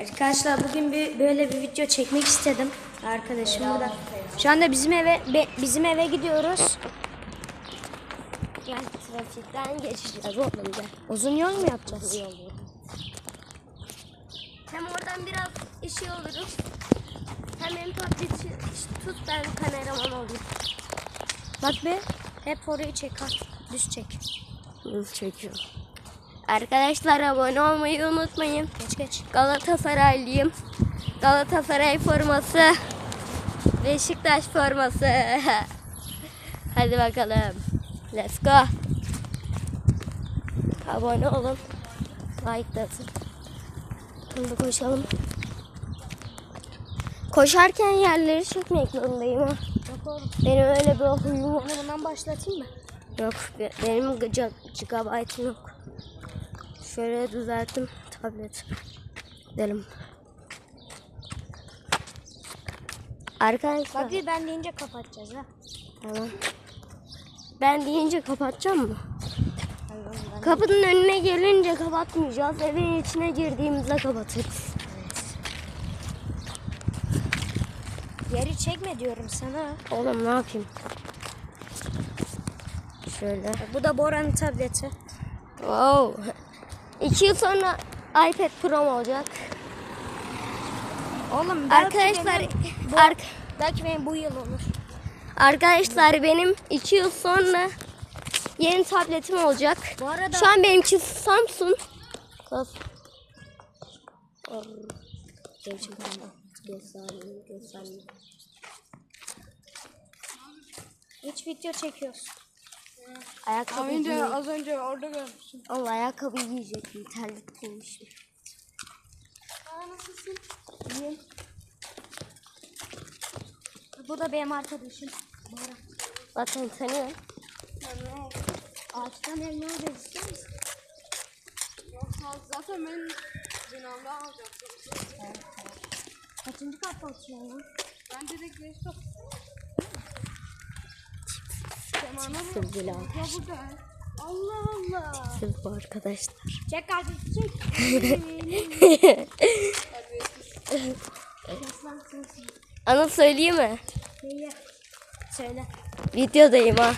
Arkadaşlar bugün bir böyle bir video çekmek istedim. Arkadaşım burada. Şu anda bizim eve be- bizim eve gidiyoruz. Gel trafikten geçeceğiz oğlum gel. Uzun yol mu yapacağız? Hem oradan biraz işi oluruz. Hem tableti tut ben kameraman olayım. Bak be. Hep orayı çek. Düz çek. Hız çekiyor. Arkadaşlar abone olmayı unutmayın. Geç geç. Galatasaraylıyım. Galatasaray forması. Beşiktaş forması. Hadi bakalım. Let's go. Abone olun. Like da atın. Hadi koşalım. Koşarken yerleri çekmek zorundayım ha. Yok oğlum. Benim öyle bir huyum var. Bundan başlatayım mı? Yok be- benim gigabaytım yok. Şöyle düzelttim tablet. Gidelim. Arkadaşlar Bak bir ben deyince kapatacağız ha. tamam. Ben deyince kapatacağım mı? Ben. Kapının önüne gelince kapatmayacağız. Evin içine girdiğimizde kapatırız. Yeri çekme diyorum sana. Oğlum ne yapayım? Şöyle. Bu da Bora'nın tableti. Wow. İki yıl sonra iPad Pro mu olacak? Oğlum belki Arkadaşlar benim, ark belki benim bu yıl olur. arkadaşlar benim iki yıl sonra yeni tabletim olacak. Bu arada Şu an benimki Samsung. Kaf. hiç video çekiyoruz. Ayakkabı Önce giy. az önce orada görmüştüm. Allah ayakkabı giyecektim. Terlik giymişim. Bu da benim arkadaşım. Bora. Zaten tanıyorum. Ağaçtan elma alacağız ister misin? Yoksa zaten ben binamda alacaktım. Kaçıncı katta oturuyorsun lan? Ben direkt. Kemanı abi. Ya burada. Allah Allah. Siz bu arkadaşlar. Çek kardeşim çek. Ana söyleyeyim mi? Neyi? Söyle. Videodayım ha.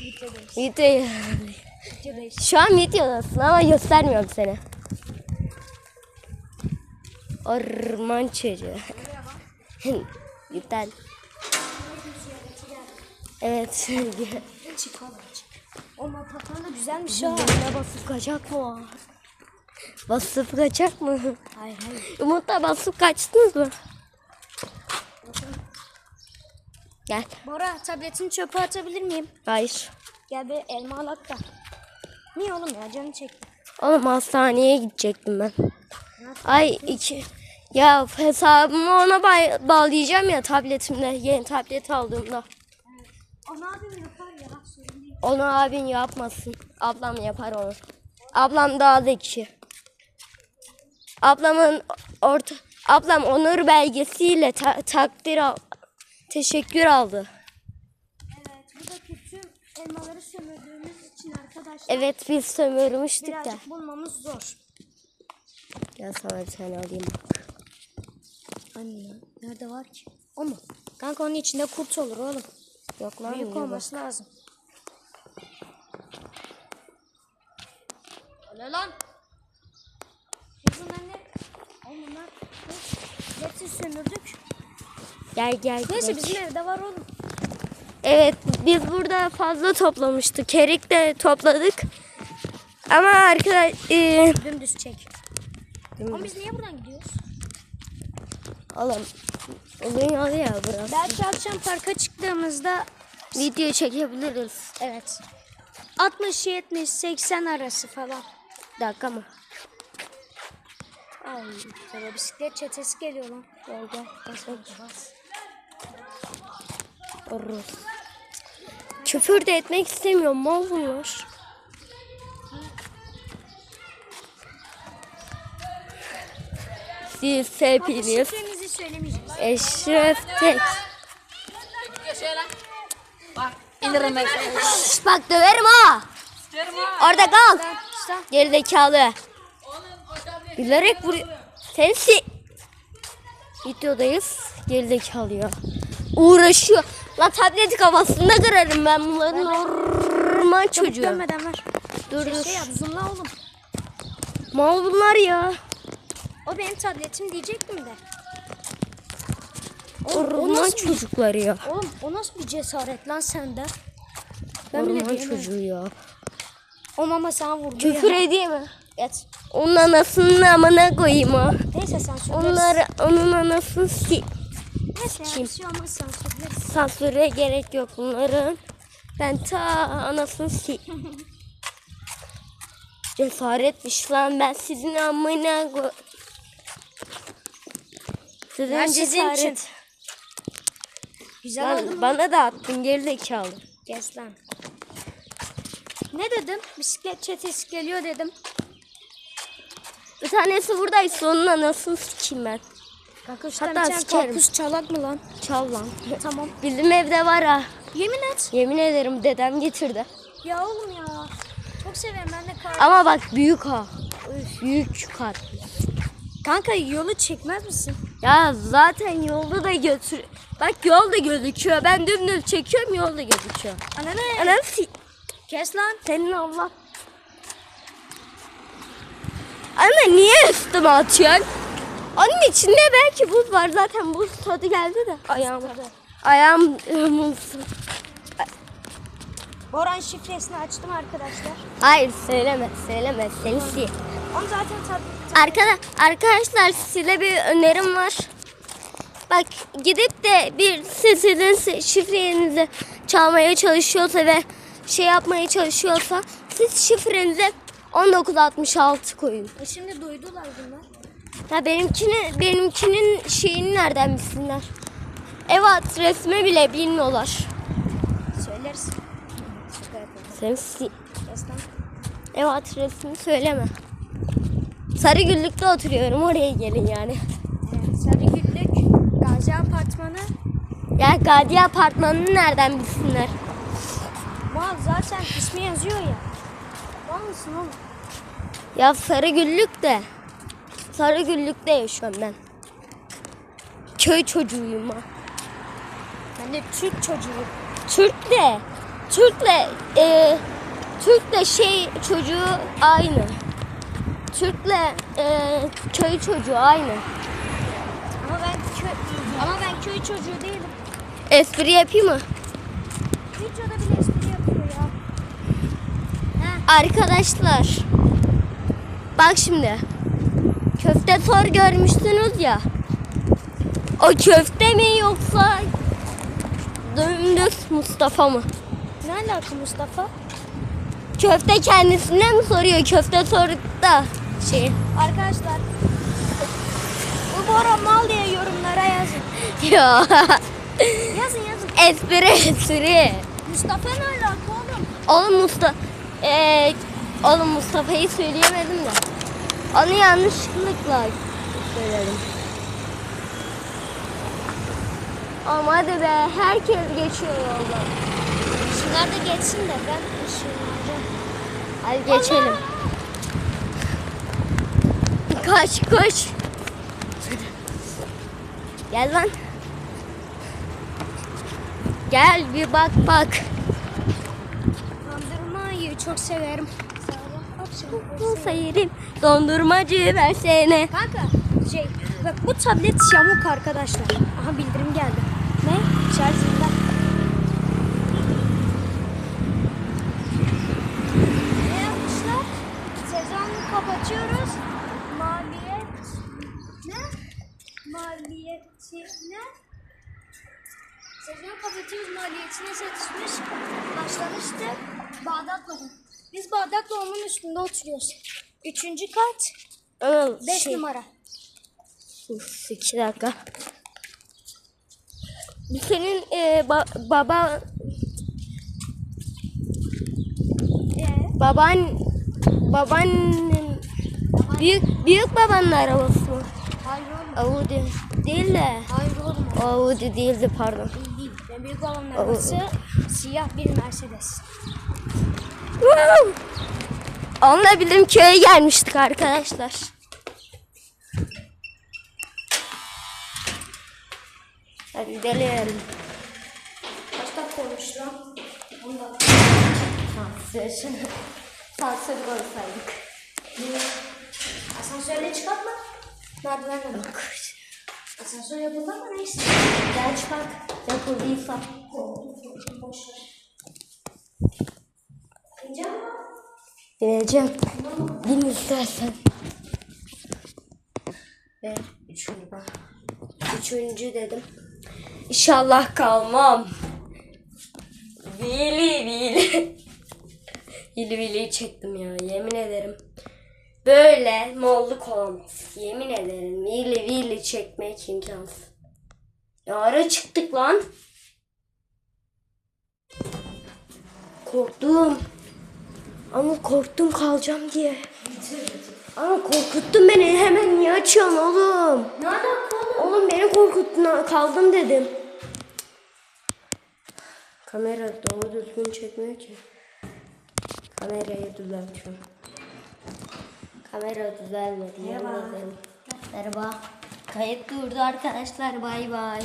Videodayız. Videoyu. Videodayız. Şu an videodasın ama göstermiyorum seni. Orman çocuğu. Güzel. Evet. Çık oğlum çık. Oğlum patron da güzelmiş. Yine basıp kaçak mı? Basıp kaçak mı? Hayır hayır. Umut'la basıp kaçtınız mı? Gel. Bora tabletini çöpe atabilir miyim? Hayır. Gel bir elma alak da. Niye oğlum ya canı çekti. Oğlum hastaneye gidecektim ben. Ay iki. Ya hesabımı ona bağlayacağım ya tabletimle. Yeni tablet aldığımda. Ana abim yapar ya. Sorun değil. Onu abin yapmasın. Ablam yapar onu. Ablam daha zeki. Ablamın orta ablam onur belgesiyle ta- takdir al teşekkür aldı. Evet buradaki tüm elmaları sömürdüğümüz için arkadaşlar Evet biz sömürmüştük de. birazcık bulmamız zor. Gel sana bir tane alayım. Anne ya nerede var ki? O mu? Kanka onun içinde kurt olur oğlum. Yok lan. Büyük niye bak- olması lazım. Öyle lan. Biz bunlar ne? Oğlum bunlar hepsini sömürdük. Gel gel. Neyse gidelim. bizim evde var oğlum. Evet biz burada fazla toplamıştık. Kerik de topladık. Ama arkadaş e, Dümdüz çek. Ama biz niye buradan gidiyoruz? oğlum yol ya burası. Belki akşam parka çıktığımızda Video çekebiliriz. evet 60 70 80 arası falan. Dakika mı? Ay baba bisiklet çetesi geliyor lan. Gel. Bas bas. Küfür de etmek istemiyorum. Mal bunlar. Siz hepiniz Şifremizi söylemeyeceğiz. Eşref tek. Bak indiririm ben seni. Şş, bak döverim ha. Orada kal. Gerizekalı. Bilerek vuruyor. Sensi. Videodayız. Gerizekalı ya. Uğraşıyor. La tableti kafasında kırarım ben bunların orman çocuğu. dönmeden ver. Dur dur. şey yap zoomla oğlum. Mal bunlar ya. O benim tabletim diyecektim de. Orman çocukları ya. oğlum o nasıl bir cesaret lan sende? Ben Orman çocuğu ya. O mama sana vurdu Küfür ya. edeyim mi? Et. Onun anasının amına koyayım ha. Neyse sen söyleriz. Onları, onun anasını si Neyse Kim? bir şey söyleriz. sansüre gerek yok bunların. Ben ta anasını si Cesaretmiş lan ben sizin amına koy. Sizin Ben sizin cesaret. için. Güzel oldu Lan mu? bana da attın gerizekalı. Kes lan. Ne dedim? Bisiklet çetesi geliyor dedim. Bir tanesi buradaysa onun anasını sikeyim ben. Kanka şu Hatta tane sikerim. karpuz çalak mı lan? Çal lan. Tamam. Bizim evde var ha. Yemin et. Yemin ederim dedem getirdi. Ya oğlum ya. Çok severim ben de karpuz. Ama bak büyük ha. Büyük çıkar. Kanka yolu çekmez misin? Ya zaten yolda da götür. Bak yol da gözüküyor. Ben dümdüz çekiyorum yol da gözüküyor. Anne Anam si- Kes lan. senin Allah. Anne niye üstüme atıyorsun? Onun içinde belki buz var. Zaten buz tadı geldi de. Ayağım. Ayağım ıı, Boran şifresini açtım arkadaşlar. Hayır söyleme söyleme seni si. Onu zaten tabii. Arkada, arkadaşlar size bir önerim var. Bak gidip de bir sizin şifrenizi çalmaya çalışıyorsa ve şey yapmaya çalışıyorsa siz şifrenizi 1966 koyun. E şimdi duydular bunlar. Ya benimkini benimkinin şeyini nereden bilsinler? Ev adresimi bile bilmiyorlar. Söyleriz. Sen si- Kes lan. ev adresini söyleme. Sarıgüllük'te oturuyorum oraya gelin yani. Evet, Sarıgüllük Gazi Apartmanı. Ya Gadi apartmanını nereden bilsinler? Mal zaten ismi yazıyor ya. Var mısın oğlum? Ya Sarıgüllük de. Sarıgüllük'te yaşıyorum ben. Köy çocuğuyum ha. Ben de Türk çocuğu. Türk'le, Türk'le, e, Türk'le şey çocuğu aynı. Türk'le e, köy çocuğu aynı. Ama ben köy ama ben köy çocuğu değilim. Espri yapayım mı? Videoda bile espri yapıyor ya. Arkadaşlar. Bak şimdi. Köfte sor görmüşsünüz ya. O köfte mi yoksa dümdüz Mustafa mı? Ne alaka Mustafa? Köfte kendisine mi soruyor? Köfte sordukta şey. Arkadaşlar bu Bora mal diye yorumlara yazın. Ya Yazın yazın. espri espri. Mustafa ne alaka oğlum? Oğlum Mustafa eee oğlum Mustafa'yı söyleyemedim de. Onu yanlışlıkla söyledim. Ama hadi be herkes geçiyor yoldan. Şunlar da geçsin de ben ışınlanacağım. Hadi geçelim. Koş koş. Gel lan. Gel bir bak bak. Dondurmayı çok severim. Seyirim dondurmacı versene. Kanka şey bak bu tablet yamuk arkadaşlar. Aha bildirim geldi. Ne? Şarjında. Ne yapmışlar? Sezonu kapatıyoruz. Maliyet ne? Maliyeti ne? Sezonu kapatıyoruz maliyetine satışmış. Başlamıştı. Bağdat Doğum. Biz Bağdat Doğum'un üstünde oturuyoruz. Üçüncü kat. Anıl, Beş şey, numara. Sus, iki dakika. Senin e, ba- baba Ee, baban babaannem büyük büyük babanın arabası mı? Hayır oğlum. Audi değil de. Hayır oğlum. Audi pardon. Değil değil. Ben büyük babamın arabası siyah bir Mercedes. Onunla bildim köye gelmiştik arkadaşlar. Hadi gidelim. Kaç dakika olmuş lan? 10 dakika. Ha, Sansür koysaydık. Asansörle çıkartma. Merdivenle bak. Asansör yapıldı ama neyse. Gel çıkart. Yapıldıysa. Boş ver. İneceğim mi? Bineceğim. Bin istersen. Ve üçüncü bak. Üçüncü dedim. İnşallah kalmam. Vili. Vili çektim ya yemin ederim. Böyle molluk olamaz. Yemin ederim vili çekmek imkansız. Ya ara çıktık lan. Korktum. Ama korktum kalacağım diye. Ama korkuttun beni. Hemen niye açıyorsun oğlum? Ne alaka oğlum? Oğlum beni korkuttun. Kaldım dedim. Kamera doğru düzgün çekmiyor ki. Kamerayı düzeltiyorum. Kamera düzelmedi. Merhaba. Merhaba. Kayıt durdu arkadaşlar. Bay bay.